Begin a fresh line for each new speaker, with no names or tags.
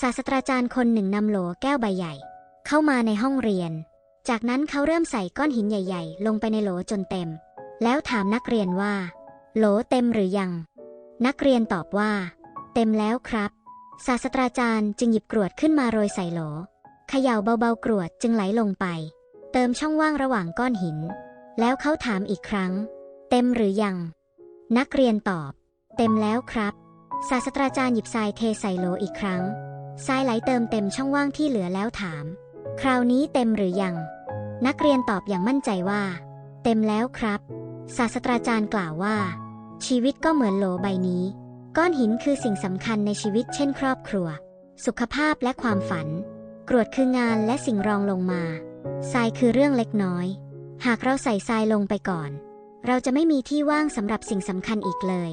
ศาสตราจารย์คนหนึ่งนำโหลแก้วใบใหญ่ เข้ามาในห้องเรียน จากนั้นเขาเริ่มใส่ก้อนหินใหญ่ ๆ ลงไปในโหลจนเต็ม แล้วถามนักเรียนว่า โหลเต็มหรือยัง นักเรียนตอบว่า เต็มแล้วครับ ศาสตราจารย์จึงหยิบกรวดขึ้นมาโรยใส่โหลเขย่าเบาๆกรวดจึงไหลลงไป เติมช่องว่างระหว่างก้อนหิน แล้วเขาถามอีกครั้ง เต็มหรือยัง นักเรียนตอบ เต็มแล้วครับ ศาสตราจารย์หยิบทรายเทใส่โหลอีกครั้ง ทรายไหลเติมเต็มช่องว่างที่เหลือแล้วถาม คราวนี้เต็มหรือยัง นักเรียนตอบอย่างมั่นใจว่า เต็มแล้วครับ ศาสตราจารย์กล่าวว่า ชีวิตก็เหมือนโหลใบนี้ ก้อนหินคือสิ่งสำคัญในชีวิตเช่นครอบครัว สุขภาพและความฝัน กรวดคืองานและสิ่งรองลงมาทรายคือเรื่องเล็กน้อย หากเราใส่ทรายลงไปก่อน เราจะไม่มีที่ว่างสำหรับสิ่งสำคัญอีกเลย